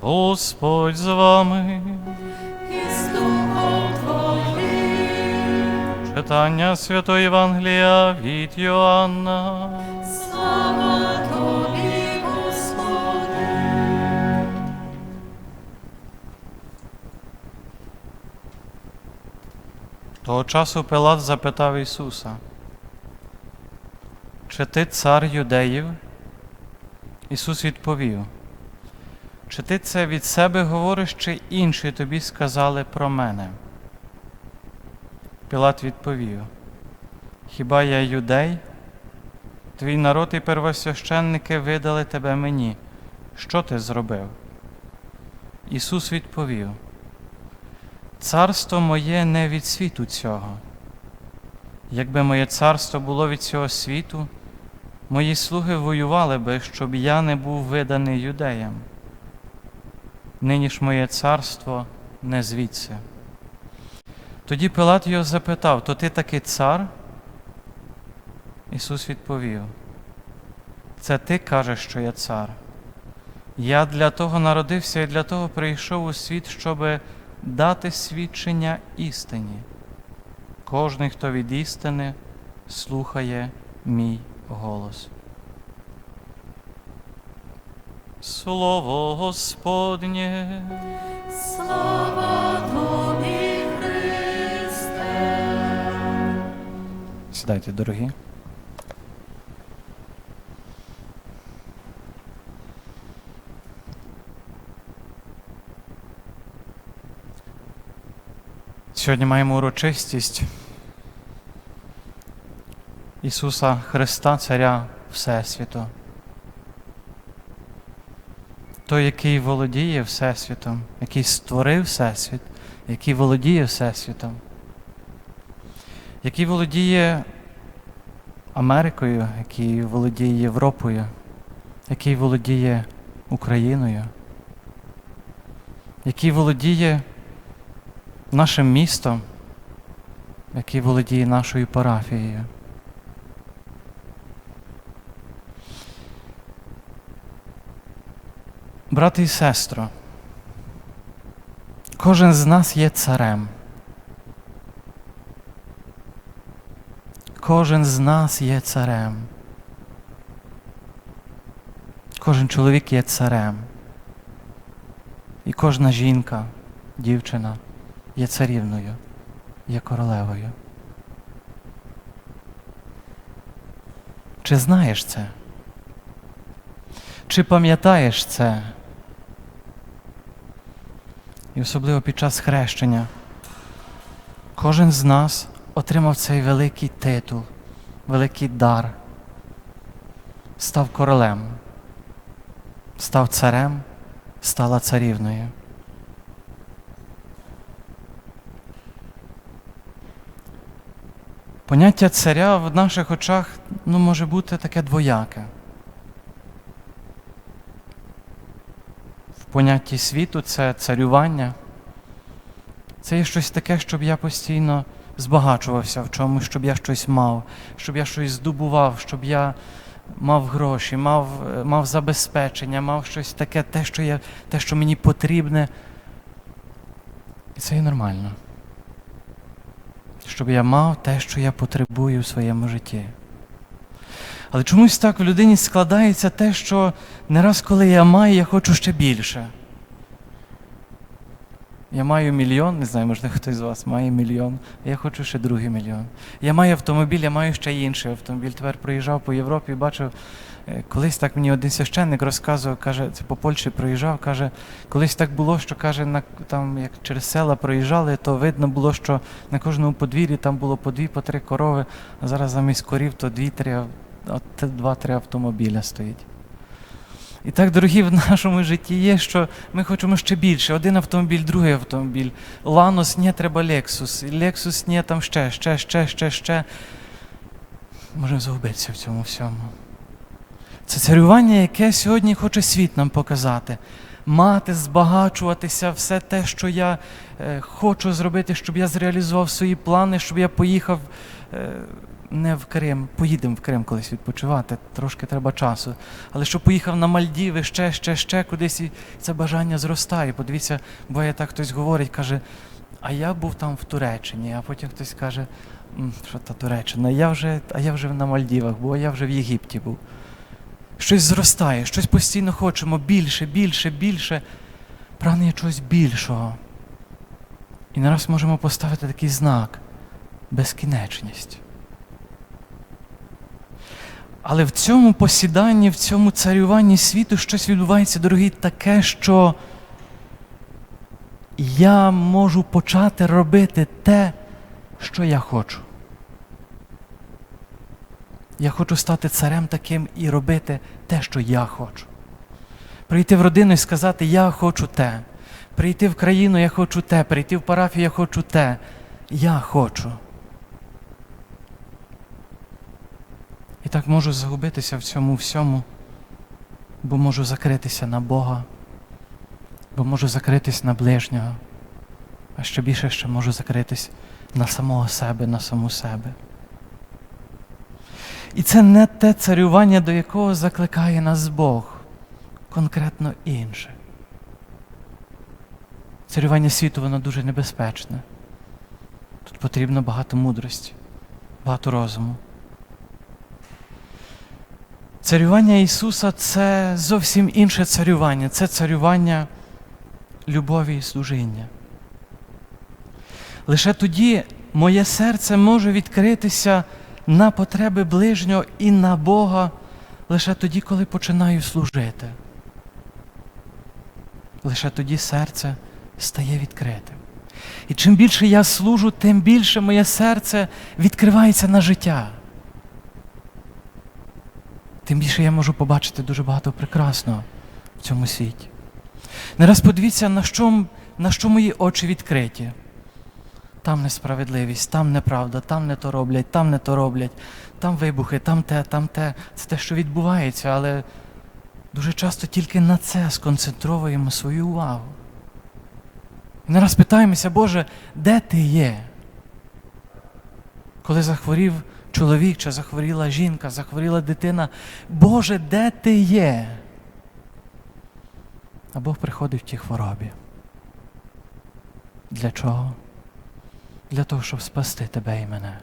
Господь з вами. і з Духом Твоїм. Читання Святої Євангелія від Йоанна. Слава Тобі, Господи. Того часу Пилат запитав Ісуса, чи ти цар юдеїв? Ісус відповів, чи ти це від себе говориш, чи інші тобі сказали про мене? Пілат відповів, хіба я юдей? Твій народ і первосвященники видали тебе мені. Що ти зробив? Ісус відповів, Царство моє не від світу цього. Якби моє царство було від цього світу, мої слуги воювали би, щоб я не був виданий юдеям. Нині ж моє царство не звідси. Тоді Пилат його запитав: То ти таки цар? Ісус відповів: Це ти кажеш, що я цар. Я для того народився і для того прийшов у світ, щоби дати свідчення істині. Кожний, хто від істини, слухає мій голос. Слово Господнє. Слава Тобі, Христе. Сідайте, дорогі. Сьогодні маємо урочистість Ісуса Христа, Царя Всесвіту. Той, який володіє Всесвітом, який створив Всесвіт, який володіє Всесвітом який володіє Америкою, який володіє Європою, який володіє Україною, який володіє нашим містом, який володіє нашою парафією. Брати і сестро, кожен з нас є царем. Кожен з нас є царем. Кожен чоловік є царем. І кожна жінка, дівчина є царівною, є королевою. Чи знаєш це? Чи пам'ятаєш це? І особливо під час хрещення кожен з нас отримав цей великий титул, великий дар, став королем, став царем, стала царівною. Поняття царя в наших очах ну, може бути таке двояке. Понятті світу це царювання. Це є щось таке, щоб я постійно збагачувався в чомусь, щоб я щось мав, щоб я щось здобував, щоб я мав гроші, мав, мав забезпечення, мав щось таке, те, що я, те, що мені потрібне. І це є нормально. Щоб я мав те, що я потребую в своєму житті. Але чомусь так в людині складається те, що не раз, коли я маю, я хочу ще більше. Я маю мільйон, не знаю, можливо, хтось з вас має мільйон, а я хочу ще другий мільйон. Я маю автомобіль, я маю ще інший автомобіль. Тепер проїжджав по Європі і бачив, е, колись так мені один священник розказував, каже, це по Польщі проїжджав, каже, колись так було, що каже, на, там, як через села проїжджали, то видно було, що на кожному подвір'ї там було по дві, по три корови, а зараз замість корів то дві-три, от два-три автомобіля стоїть. І так, дорогі, в нашому житті є, що ми хочемо ще більше. Один автомобіль, другий автомобіль. Ланос, ні, треба Лексус. Лексус, ні, там ще, ще, ще, ще, ще. Можемо загубитися в цьому всьому. Це царювання, яке сьогодні хоче світ нам показати. Мати, збагачуватися, все те, що я е, хочу зробити, щоб я зреалізував свої плани, щоб я поїхав е, не в Крим, поїдемо в Крим колись відпочивати, трошки треба часу. Але щоб поїхав на Мальдіви, ще, ще, ще кудись, і це бажання зростає. Подивіться, буває так хтось говорить, каже, а я був там в Туреччині, а потім хтось каже, що та Туреччина, я вже, а я вже на Мальдівах а я вже в Єгипті був. Щось зростає, щось постійно хочемо більше, більше, більше. Прагнення чогось більшого. І нараз можемо поставити такий знак безкінечність. Але в цьому посіданні, в цьому царюванні світу щось відбувається, дорогі, таке, що я можу почати робити те, що я хочу. Я хочу стати царем таким і робити те, що я хочу. Прийти в родину і сказати, я хочу те. Прийти в країну, я хочу те, прийти в парафію, я хочу те. Я хочу. І так можу загубитися в цьому всьому, бо можу закритися на Бога, бо можу закритись на ближнього, а ще більше ще можу закритись на самого себе, на саму себе. І це не те царювання, до якого закликає нас Бог, конкретно інше. Царювання світу, воно дуже небезпечне. Тут потрібно багато мудрості, багато розуму. Царювання Ісуса це зовсім інше царювання. Це царювання любові і служіння. Лише тоді моє серце може відкритися на потреби ближнього і на Бога лише тоді, коли починаю служити. Лише тоді серце стає відкритим. І чим більше я служу, тим більше моє серце відкривається на життя. Тим більше я можу побачити дуже багато прекрасного в цьому світі. Не раз подивіться, на що, на що мої очі відкриті. Там несправедливість, там неправда, там не то роблять, там не то роблять, там вибухи, там те, там те. Це те, що відбувається, але дуже часто тільки на це сконцентровуємо свою увагу. І не раз питаємося, Боже, де ти є? Коли захворів чоловік чи захворіла жінка, захворіла дитина, Боже, де ти є? А Бог приходить в тій хворобі. Для чого? Для того, щоб спасти тебе і мене.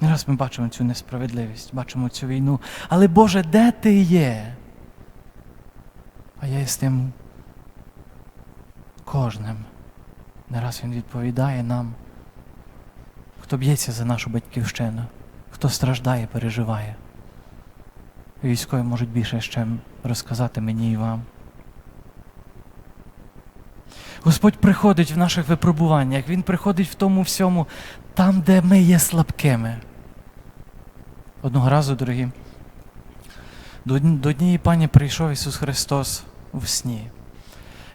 Не раз ми бачимо цю несправедливість, бачимо цю війну. Але Боже, де ти є? А я із тим кожним. Не раз Він відповідає нам, хто б'ється за нашу батьківщину, хто страждає, переживає. Військові можуть більше ще розказати мені і вам. Господь приходить в наших випробуваннях, Він приходить в тому всьому, там, де ми є слабкими. Одного разу, дорогі, до одні- до однієї пані прийшов Ісус Христос в сні.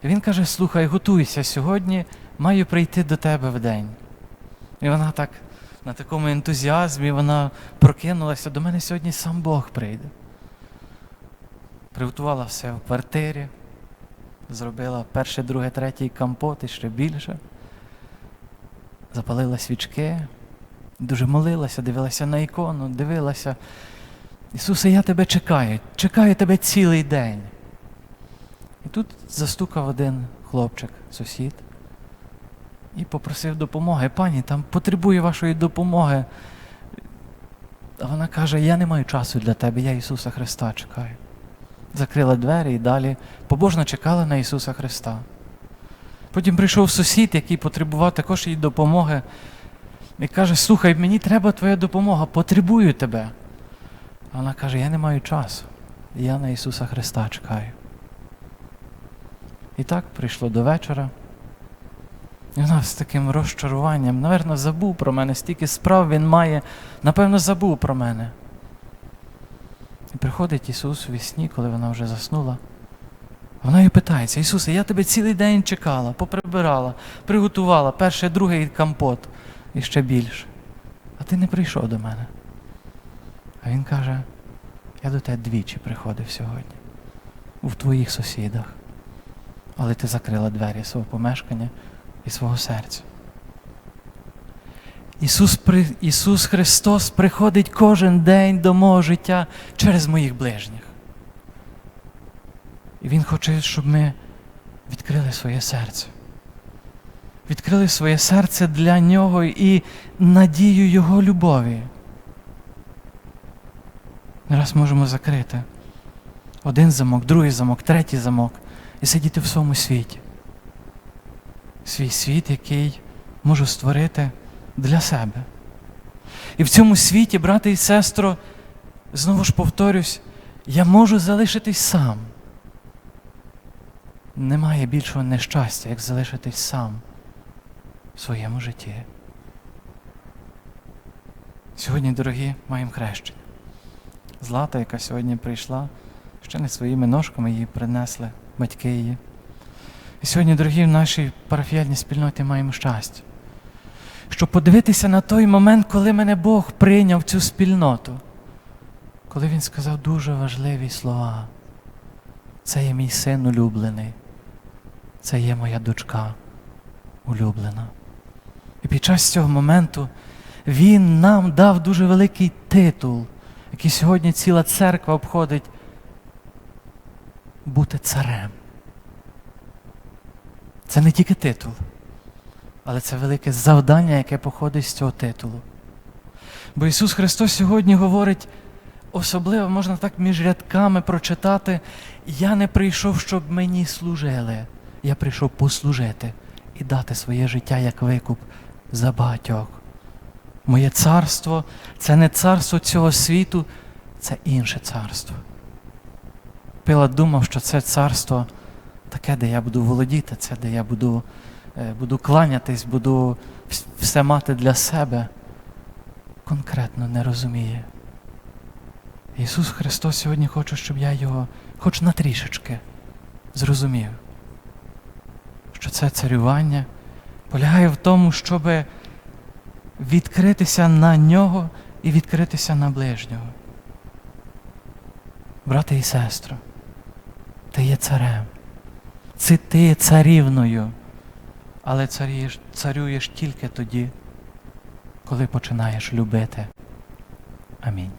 Він каже: слухай, готуйся, сьогодні маю прийти до тебе в день. І вона так на такому ентузіазмі вона прокинулася, до мене сьогодні сам Бог прийде. Приготувала все в квартирі, зробила перше, друге, третій компот і ще більше. Запалила свічки, дуже молилася, дивилася на ікону, дивилася. Ісусе, я тебе чекаю, чекаю тебе цілий день. І тут застукав один хлопчик, сусід, і попросив допомоги. Пані, там потребую вашої допомоги. А вона каже: Я не маю часу для тебе, я Ісуса Христа чекаю. Закрила двері і далі побожно чекала на Ісуса Христа. Потім прийшов сусід, який потребував також її допомоги, і каже: Слухай, мені треба твоя допомога, потребую тебе. А вона каже: Я не маю часу. Я на Ісуса Христа чекаю. І так прийшло до вечора. І вона з таким розчаруванням, напевно, забув про мене, стільки справ він має, напевно, забув про мене. І приходить Ісус у вісні, коли вона вже заснула. Вона її питається: Ісусе, я тебе цілий день чекала, поприбирала, приготувала перший, другий компот і ще більше. А ти не прийшов до мене. А він каже: я до тебе двічі приходив сьогодні, у твоїх сусідах. Але ти закрила двері свого помешкання і свого серця. Ісус, Ісус Христос приходить кожен день до мого життя через моїх ближніх. І Він хоче, щоб ми відкрили своє серце. Відкрили своє серце для Нього і надію Його любові. Не раз можемо закрити один замок, другий замок, третій замок і сидіти в своєму світі. Свій світ, який можу створити для себе. І в цьому світі, брате і сестро, знову ж повторюсь, я можу залишитись сам. Немає більшого нещастя, як залишитись сам в своєму житті. Сьогодні, дорогі, маємо хрещення. Злата, яка сьогодні прийшла, ще не своїми ножками її принесли батьки її. І сьогодні, дорогі, в нашій парафіальній спільноті маємо щастя. Щоб подивитися на той момент, коли мене Бог прийняв цю спільноту, коли Він сказав дуже важливі слова. Це є мій син улюблений, це є моя дочка улюблена. І під час цього моменту Він нам дав дуже великий титул, який сьогодні ціла церква обходить бути царем. Це не тільки титул, але це велике завдання, яке походить з цього титулу. Бо Ісус Христос сьогодні говорить, особливо можна так між рядками прочитати, я не прийшов, щоб мені служили. Я прийшов послужити і дати своє життя як викуп за багатьох. Моє царство це не царство цього світу, це інше царство. Пилат думав, що це царство таке, де я буду володіти, це де я буду, е, буду кланятись, буду все мати для себе. Конкретно не розуміє. Ісус Христос сьогодні хоче, щоб я його хоч на трішечки зрозумів, що це царювання полягає в тому, щоб відкритися на нього і відкритися на ближнього. Брате і сестро, ти є царем. Це ти царівною, але царюєш, царюєш тільки тоді, коли починаєш любити. Амінь.